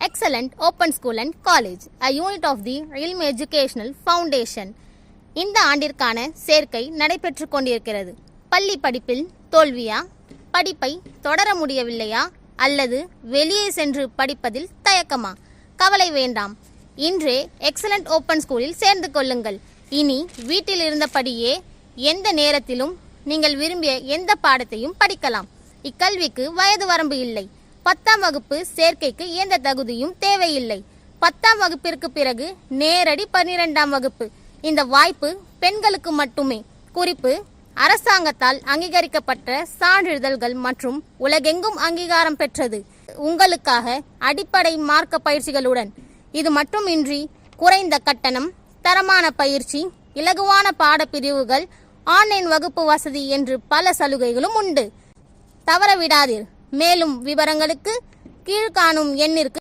Excellent Open School and College, a unit of the Ilm Educational Foundation. இந்த ஆண்டிற்கான சேர்க்கை நடைபெற்று கொண்டிருக்கிறது. பள்ளி படிப்பில் தோல்வியா? படிப்பை தொடர முடியவில்லையா? அல்லது வெளியே சென்று படிப்பதில் தயக்கமா? கவலை வேண்டாம். இன்றே எக்ஸலண்ட் ஓப்பன் ஸ்கூலில் சேர்ந்து கொள்ளுங்கள். இனி வீட்டில் இருந்தபடியே எந்த நேரத்திலும் நீங்கள் விரும்பிய எந்த பாடத்தையும் படிக்கலாம். இக்கல்விக்கு வயது வரம்பு இல்லை. பத்தாம் வகுப்பு சேர்க்கைக்கு எந்த தகுதியும் தேவையில்லை. பத்தாம் வகுப்பிற்கு பிறகு நேரடி பன்னிரெண்டாம் வகுப்பு. இந்த வாய்ப்பு பெண்களுக்கு மட்டுமே. குறிப்பு அரசாங்கத்தால் அங்கீகரிக்கப்பட்ட சான்றிதழ்கள் மற்றும் உலகெங்கும் அங்கீகாரம் பெற்றது. உங்களுக்காக அடிப்படை மார்க்க பயிற்சிகளுடன். இது மட்டுமின்றி குறைந்த கட்டணம் தரமான பயிற்சி இலகுவான பாடப்பிரிவுகள் ஆன்லைன் வகுப்பு வசதி என்று பல சலுகைகளும் உண்டு. தவற விடாதீர் மேலும் விவரங்களுக்கு கீழ்காணும் எண்ணிற்கு